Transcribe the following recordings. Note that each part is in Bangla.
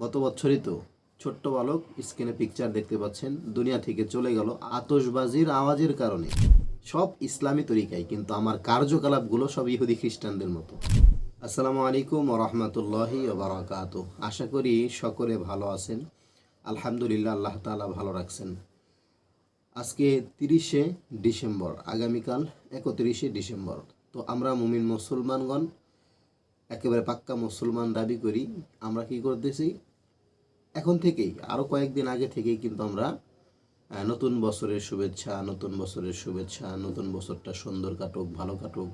গত বছরই তো ছোট্ট বালক স্ক্রিনে পিকচার দেখতে পাচ্ছেন। দুনিয়া থেকে চলে গেল আতসবাজির আওয়াজের কারণে। সব ইসলামী তরিকায়, কিন্তু আমার কার্যকলাপগুলো সব ইহুদি খ্রিস্টানদের মতো। আসসালামু আলাইকুম রহমতুল্লাহি বারাকাত আশা করি সকলে ভালো আছেন। আলহামদুলিল্লাহ আল্লাহ তাআলা ভালো রাখছেন। আজকে তিরিশে ডিসেম্বর, আগামীকাল একত্রিশে ডিসেম্বর। তো আমরা মুমিন মুসলমানগণ, একেবারে পাক্কা মুসলমান দাবি করি, আমরা কি করতেছি? এখন থেকেই আরও কয়েকদিন আগে থেকেই কিন্তু আমরা নতুন বছরের শুভেচ্ছা, নতুন বছরের শুভেচ্ছা, নতুন বছরটা সুন্দর কাটুক, ভালো কাটুক।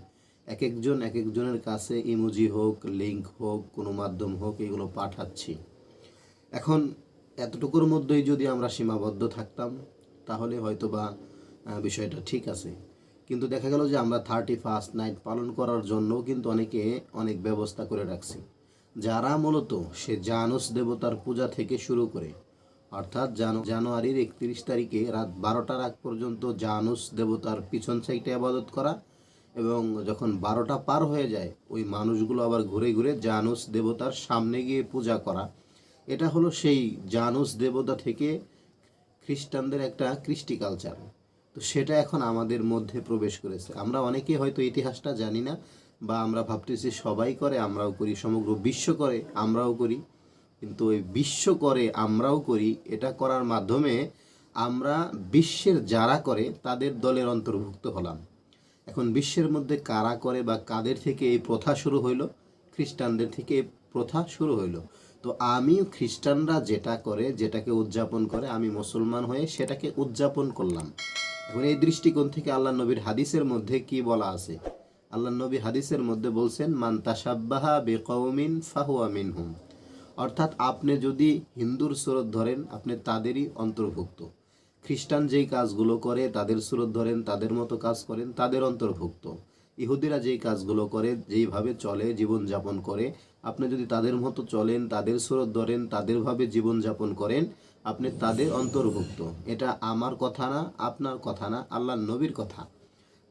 এক একজন এক একজনের কাছে ইমোজি হোক লিঙ্ক হোক, কোনো মাধ্যম হোক, এগুলো পাঠাচ্ছি। এখন এতটুকুর মধ্যেই যদি আমরা সীমাবদ্ধ থাকতাম, তাহলে হয়তো বা বিষয়টা ঠিক আছে। কিন্তু দেখা গেল যে আমরা থার্টি ফার্স্ট নাইট পালন করার জন্য কিন্তু অনেকে অনেক ব্যবস্থা করে রাখছি। যারা মূলত সে জানুস দেবতার পূজা থেকে শুরু করে, অর্থাৎ জানু- জানুয়ারির একত্রিশ তারিখে রাত বারোটার আগ পর্যন্ত জানুস দেবতার পিছন সাইডে আবাদত করা এবং যখন বারোটা পার হয়ে যায়, ওই মানুষগুলো আবার ঘুরে ঘুরে জানুস দেবতার সামনে গিয়ে পূজা করা। এটা হলো সেই জানুস দেবতা থেকে খ্রিস্টানদের একটা কৃষ্টি কালচার তো সেটা এখন আমাদের মধ্যে প্রবেশ করেছে। আমরা অনেকে হয়তো ইতিহাসটা জানি না বা আমরা ভাবতেছি সবাই করে, আমরাও করি, সমগ্র বিশ্ব করে, আমরাও করি। কিন্তু ওই বিশ্ব করে, আমরাও করি, এটা করার মাধ্যমে আমরা বিশ্বের যারা করে, তাদের দলের অন্তর্ভুক্ত হলাম। এখন বিশ্বের মধ্যে কারা করে বা কাদের থেকে এই প্রথা শুরু হইল? খ্রিস্টানদের থেকে এই প্রথা শুরু হইল। তো আমি খ্রিস্টানরা যেটা করে, যেটাকে উদযাপন করে, আমি মুসলমান হয়ে সেটাকে উদযাপন করলাম। এখন এই দৃষ্টিকোণ থেকে আল্লাহ নবীর হাদিসের মধ্যে কি বলা আছে? আল্লাহ নবী হাদিসের মধ্যে বলছেন, মান তাসাব্বাহা বেকৌমিন ফাহুয়া মিনহুম। অর্থাৎ আপনি যদি হিন্দুর সুরত ধরেন, আপনি তাদেরই অন্তর্ভুক্ত। খ্রিস্টান যেই কাজগুলো করে, তাদের সুরত ধরেন, তাদের মতো কাজ করেন, তাদের অন্তর্ভুক্ত। ইহুদিরা যেই কাজগুলো করে, যেইভাবে চলে, জীবনযাপন করে, আপনি যদি তাদের মতো চলেন, তাদের সুরত ধরেন, তাদেরভাবে জীবনযাপন করেন, আপনি তাদের অন্তর্ভুক্ত। এটা আমার কথা না, আপনার কথা না আল্লাহ নবীর কথা।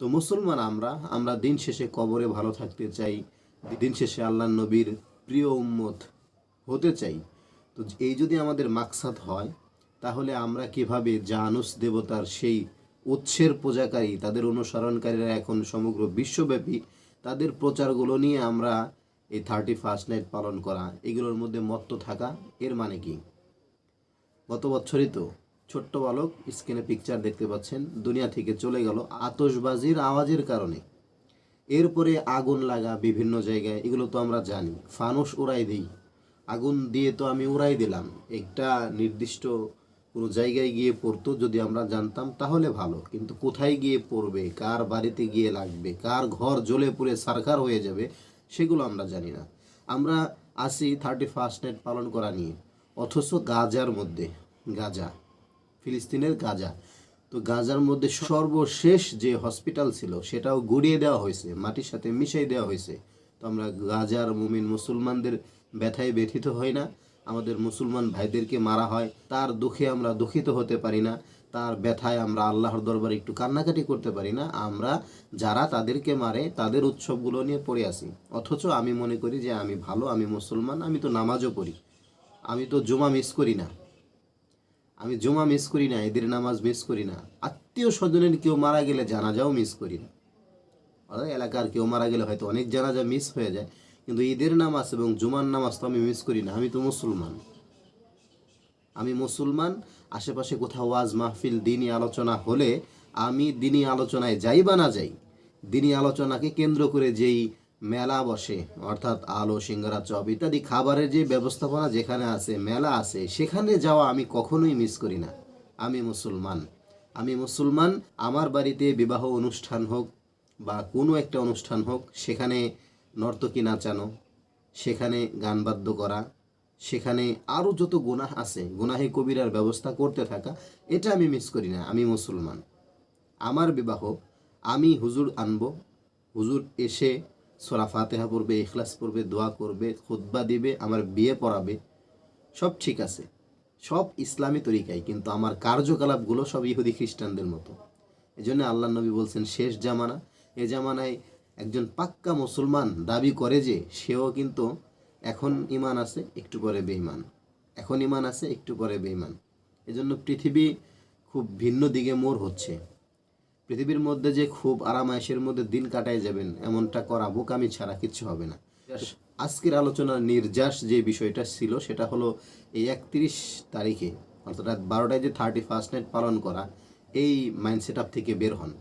তো মুসলমান আমরা আমরা দিন শেষে কবরে ভালো থাকতে চাই, দিন শেষে আল্লাহ নবীর প্রিয় উম্মত হতে চাই। তো এই যদি আমাদের মাকসাদ হয়, তাহলে আমরা কীভাবে জানুস দেবতার সেই উৎসের পূজাকারী, তাদের অনুসরণকারীরা এখন সমগ্র বিশ্বব্যাপী, তাদের প্রচারগুলো নিয়ে আমরা এই থার্টি ফার্স্ট নাইট পালন করা, এগুলোর মধ্যে মত্ত থাকা, এর মানে কি? গত বছরই তো ছোট্ট বালক স্ক্রিনে পিকচার দেখতে পাচ্ছেন, দুনিয়া থেকে চলে গেল আতসবাজির আওয়াজের কারণে। এরপরে আগুন লাগা বিভিন্ন জায়গায়, এগুলো তো আমরা জানি, ফানুস উড়াই দিই। আগুন দিয়ে তো আমি উড়াই দিলাম, একটা নির্দিষ্ট কোনো জায়গায় গিয়ে পড়তো যদি আমরা জানতাম তাহলে ভালো, কিন্তু কোথায় গিয়ে পড়বে, কার বাড়িতে গিয়ে লাগবে, কার ঘর জ্বলে পুড়ে সারকার হয়ে যাবে, সেগুলো আমরা জানি না। আমরা আসি থার্টি ফার্স্ট নাইট পালন করা নিয়ে, অথচ গাজার মধ্যে, গাজা। ফিলিস্তিনের গাজা। তো গাজার মধ্যে সর্বশেষ যে হসপিটাল ছিল, সেটাও গুড়িয়ে দেওয়া হয়েছে, মাটির সাথে মিশিয়ে দেওয়া হয়েছে। তো আমরা গাজার মুমিন মুসলমানদের ব্যথায় ব্যথিত হই না। আমাদের মুসলমান ভাইদেরকে মারা হয়। তার দুঃখে আমরা দুঃখিত হতে পারি না। তার ব্যথায় আমরা আল্লাহর দরবারে একটু কান্নাকাটি করতে পারি না। আমরা যারা তাদেরকে মারে, তাদের উৎসবগুলো নিয়ে পড়ে আসি অথচ আমি মনে করি যে আমি ভালো, আমি মুসলমান, আমি তো নামাজও পড়ি। আমি তো জুমা মিস করি না। আমি জুমা মিস করি না এদের নামাজ মিস করি না। আত্মীয় স্বজনের কেউ মারা গেলে জানাজাও মিস করি না। এলাকার কেউ মারা গেলে হয়তো অনেক জানাজা মিস হয়ে যায়, কিন্তু ঈদের নামাজ এবং জুমার নামাজ তো আমি মিস করি না, আমি তো মুসলমান। আমি মুসলমান, আশেপাশে কোথাও ওয়াজ মাহফিল দিনই আলোচনা হলে আমি দিনই আলোচনায় যাই বা না যাই দিনই আলোচনাকে কেন্দ্র করে যেই মেলা বসে, অর্থাৎ আলো, সিঙ্গারা, চপ ইত্যাদি খাবারের যে ব্যবস্থাপনা যেখানে আছে, মেলা আছে, সেখানে যাওয়া আমি কখনোই মিস করি না। আমি মুসলমান। আমি মুসলমান, আমার বাড়িতে বিবাহ অনুষ্ঠান হোক বা কোনো একটা অনুষ্ঠান হোক, সেখানে নর্তকী নাচানো সেখানে গান বাদ্য করা, সেখানে আরও যত গুনাহ আছে, গুনাহে কবিরার ব্যবস্থা করতে থাকা, এটা আমি মিস করি না। আমি মুসলমান। আমার বিবাহ, আমি হুজুর আনব, হুজুর এসে সোরা ফাতেহা পড়বে, ইখলাস পড়বে, দোয়া করবে, খুতবা দিবে, আমার বিয়ে পড়াবে, সব ঠিক আছে। সব ইসলামী তরিকায় কিন্তু আমার কার্যকলাপগুলো সব ইহুদি খ্রিস্টানদের মতো। এই জন্য আল্লাহ নবী বলছেন, শেষ জামানা। এ জামানায় একজন পাক্কা মুসলমান দাবি করে যে, সেও কিন্তু এখন ইমান আছে, একটু পরে বেঈমান। এখন ইমান আছে, একটু পরে বেঈমান। এজন্য পৃথিবী খুব ভিন্ন দিকে মোর হচ্ছে। পৃথিবীর মধ্যে যে খুব আরামায়েশের মধ্যে দিন কাটায় যাবেন এমনটা করা বোকামি ছাড়া কিচ্ছু হবে না। আজকের আলোচনার নির্যাস যে বিষয়টা ছিল সেটা হলো এই একত্রিশ তারিখে অর্থাৎ রাত বারোটায় যে থার্টি ফার্স্ট নাইট পালন করা এই মাইন্ডসেট আপ থেকে বের হন।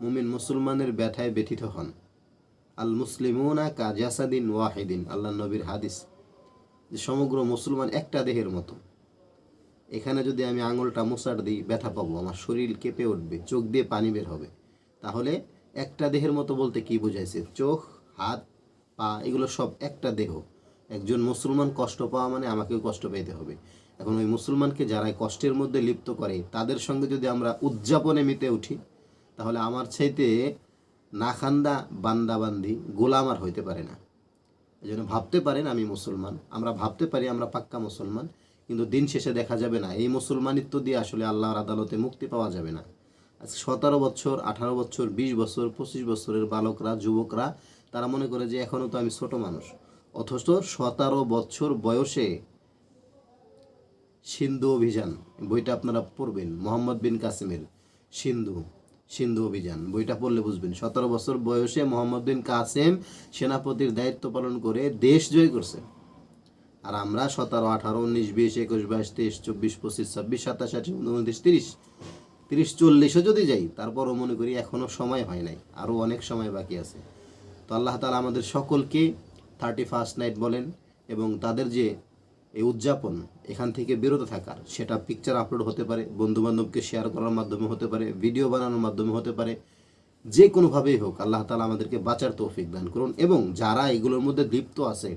মুমিন মুসলমানের ব্যথায় ব্যথিত হন। আল মুসলিমুনা কাজাসাদিন ওয়াহিদিন আল্লাহ নবীর হাদিস। যে সমগ্র মুসলমান একটা দেহের মতো। এখানে যদি আমি আঙুলটা মোসাট দিই, ব্যথা পাবো, আমার শরীর কেঁপে উঠবে, চোখ দিয়ে পানি বের হবে। তাহলে একটা দেহের মতো বলতে কি বোঝাইছে? চোখ, হাত, পা, এগুলো সব একটা দেহ। একজন মুসলমান কষ্ট পাওয়া মানে আমাকেও কষ্ট পেতে হবে। এখন ওই মুসলমানকে যারা এই কষ্টের মধ্যে লিপ্ত করে, তাদের সঙ্গে যদি আমরা উদযাপনে মেতে উঠি, তাহলে আমার চাইতে নাখান্দা বান্দাবান্দি গোলাম আর হইতে পারে না। এই জন্য ভাবতে পারেন আমি মুসলমান, আমরা ভাবতে পারি আমরা পাক্কা মুসলমান। কিন্তু দিন শেষে দেখা যাবে না। এই মুসলমানিত্ব দিয়ে আসলে আল্লাহর আদালতে মুক্তি পাওয়া যাবে না। আজ সতেরো বছর, আঠারো বছর, বিশ বছর, পঁচিশ বছরের বালকরা, যুবকরা, তারা মনে করে যে এখনও তো আমি ছোট মানুষ। অথচ সতেরো বছর বয়সে সিন্ধু অভিযান, বইটা আপনারা পড়বেন, মোহাম্মদ বিন কাসিমের সিন্ধু সিন্ধু অভিযান, বইটা পড়লে বুঝবেন। সতেরো বছর বয়সে মোহাম্মদ বিন কাসেম সেনাপতির দায়িত্ব পালন করে দেশ জয় করছে। আর আমরা সতেরো, আঠারো, উনিশ, বিশ, একুশ, বাইশ, তেইশ, চব্বিশ, পঁচিশ, ছাব্বিশ, সাতাশ, আঠাশ, উনত্রিশ, তিরিশ। তিরিশ, চল্লিশও যদি যাই, তারপরও মনে করি এখনও সময় হয় নাই। আরও অনেক সময় বাকি আছে। তো আল্লাহ তালা আমাদের সকলকে থার্টি ফার্স্ট নাইট বলেন এবং তাদের যে এই উদযাপন, এখান থেকে বিরত থাকার, সেটা পিকচার আপলোড হতে পারে বন্ধু বান্ধবকে শেয়ার করার মাধ্যমে হতে পারে ভিডিও বানানোর মাধ্যমে হতে পারে, যে কোনোভাবেই হোক, আল্লাহ তালা আমাদেরকে বাঁচার তৌফিক দান করুন। এবং যারা এগুলোর মধ্যে লিপ্ত আছে,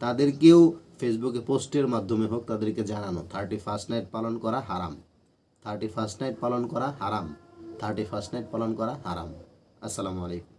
তাদেরকেও ফেসবুকে পোস্টের মাধ্যমে হোক তাদেরকে জানানো, থার্টি ফার্স্ট নাইট পালন করা হারাম। থার্টি ফার্স্ট নাইট পালন করা হারাম। থার্টি ফার্স্ট নাইট পালন করা হারাম। আসসালামু আলাইকুম।